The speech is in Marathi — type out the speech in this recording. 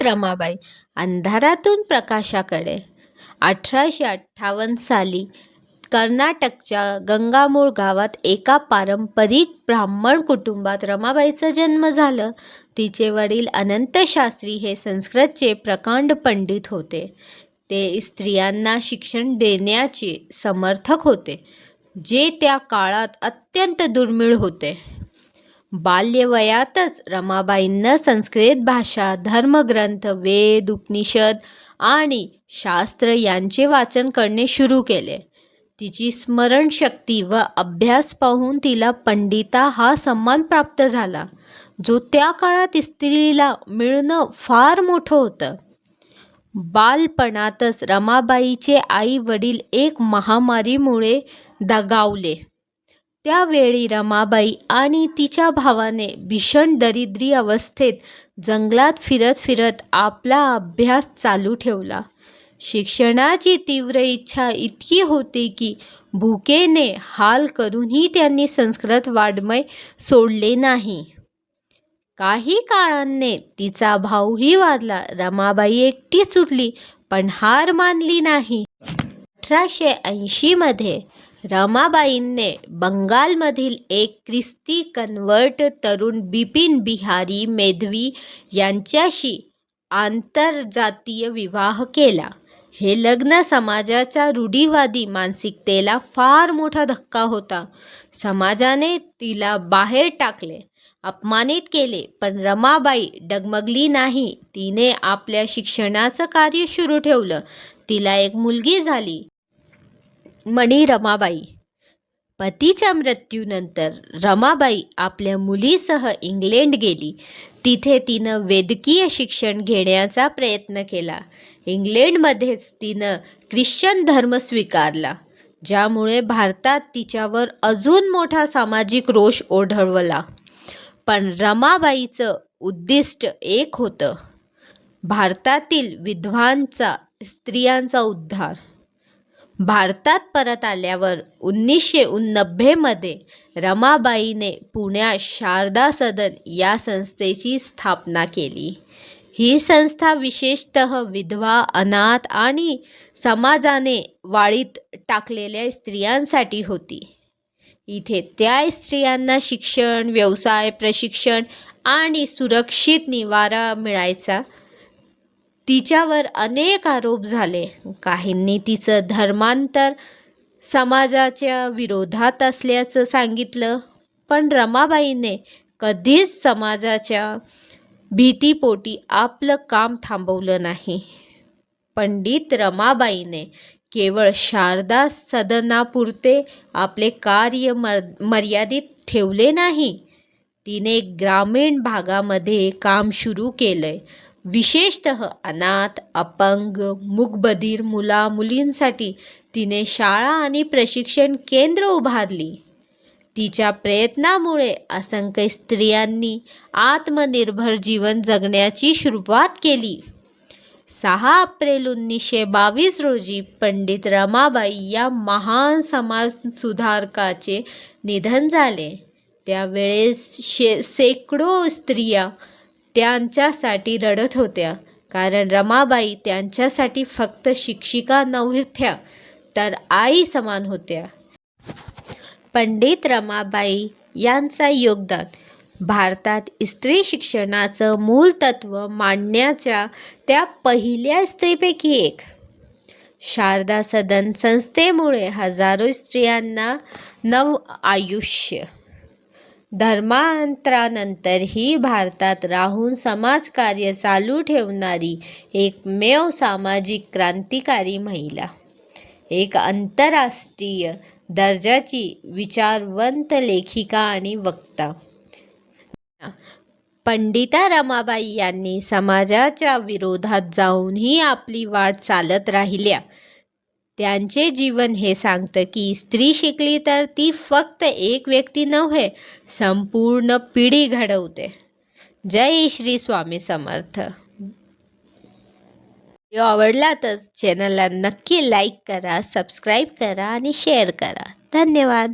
पंडित रमाबाई अंधारातून प्रकाशाकडे. अठराशे अठ्ठावन्न साली कर्नाटकच्या गंगामूळ गावात एका पारंपरिक ब्राह्मण कुटुंबात रमाबाईचा जन्म झाला. तिचे वडील अनंत शास्त्री हे संस्कृतचे प्रकांड पंडित होते. ते स्त्रियांना शिक्षण देण्याचे समर्थक होते जे त्या काळात अत्यंत दुर्मिळ होते. बाल्यवयातच रमाबाईंना संस्कृत भाषा धर्मग्रंथ वेद उपनिषद आणि शास्त्र यांचे वाचन करणे सुरू केले. तिची स्मरणशक्ती व अभ्यास पाहून तिला पंडिता हा सन्मान प्राप्त झाला जो त्या काळात स्त्रीला मिळणं फार मोठं होतं. बालपणातच रमाबाईचे आई वडील एक महामारीमुळे दगावले. त्यावेळी रमाबाई आणि तिच्या भावाने भीषण दरिद्री अवस्थेत जंगलात फिरत फिरत आपला अभ्यास चालू ठेवला. शिक्षणाची तीव्र इच्छा इतकी होती की भुकेने हाल करूनही त्यांनी संस्कृत वाङ्मय सोडले नाही. काही काळाने तिचा भाऊही वारला. रमाबाई एकटी सुटली पण हार मानली नाही. अठराशे ऐंशीमध्ये रमाबाईंनी बंगालमधील एक ख्रिस्ती कन्व्हर्ट तरुण बिपिन बिहारी मेधवी यांच्याशी आंतरजातीय विवाह केला. हे लग्न समाजाच्या रूढीवादी मानसिकतेला फार मोठा धक्का होता. समाजाने तिला बाहेर टाकले अपमानित केले पण रमाबाई डगमगली नाही. तिने आपल्या शिक्षणाचं कार्य सुरू ठेवलं. तिला एक मुलगी झाली. मणी रमाबाई. पतीच्या मृत्यूनंतर रमाबाई आपल्या मुलीसह इंग्लंड गेली. तिथे तिनं वैद्यकीय शिक्षण घेण्याचा प्रयत्न केला. इंग्लंडमध्येच तिनं ख्रिश्चन धर्म स्वीकारला ज्यामुळे भारतात तिच्यावर अजून मोठा सामाजिक रोष ओढवला पण रमाबाईचं उद्दिष्ट एक होतं भारतातील विधवांचा स्त्रियांचा उद्धार. भारतात परत आल्यावर उन्नीसशे नव्वेमध्ये रमाबाईने पुण्यात शारदा सदन या संस्थेची स्थापना केली. ही संस्था विशेषतः विधवा अनाथ आणि समाजाने वाळीत टाकलेल्या स्त्रियांसाठी होती. इथे त्या स्त्रियांना शिक्षण व्यवसाय प्रशिक्षण आणि सुरक्षित निवारा मिळायचा. तिच्यावर अनेक आरोप झाले. काहींनी तिचं धर्मांतर समाजाच्या विरोधात असल्याचं सांगितलं. पण रमाबाईने कधीच समाजाच्या भीतीपोटी आपलं काम थांबवलं नाही. पंडित रमाबाईने केवळ शारदा सदनापुरते आपले कार्य मर मर्यादित ठेवले नाही. तिने ग्रामीण भागामध्ये काम सुरू केलंय. विशेषतः अनाथ अपंग मूकबधीर मुला मुलींसाठी तिने शाळा आणि प्रशिक्षण केंद्र उभारली. तिच्या प्रयत्नामुळे असंख्य स्त्रियांनी आत्मनिर्भर जीवन जगण्याची सुरुवात केली. सहा एप्रिल उन्नीसशे बावीस रोजी पंडित रमाबाई या महान समाज सुधारकाचे निधन झाले. त्यावेळेस शे शेकडो स्त्रिया त्यांच्यासाठी रडत होत्या. कारण रमाबाई त्यांच्यासाठी फक्त शिक्षिका नव्हत्या तर आई समान होत्या. पंडित रमाबाई यांचा योगदान भारतात स्त्री शिक्षणाचं मूल तत्त्व मांडण्याच्या त्या पहिल्या स्त्रीपैकी एक. शारदा सदन संस्थेमुळे हजारो स्त्रियांना नव आयुष्य धर्मांतरानंतरही भारतात राहून समाजकार्य चालू ठेवणारी एकमेव सामाजिक क्रांतिकारी महिला. एक आंतरराष्ट्रीय दर्जाची विचारवंत लेखिका आणि वक्ता. पंडिता रमाबाई यांनी समाजाच्या विरोधात जाऊनही आपली वाट चालत राहिल्या. त्यांचे जीवन हे सांगतं की स्त्री शिकली तर ती फक्त एक व्यक्ती नव्हे संपूर्ण पिढी घडवते. जय श्री स्वामी समर्थ. व्हिडिओ आवडला तर चॅनलला नक्की लाईक करा सबस्क्राईब करा आणि शेअर करा. धन्यवाद.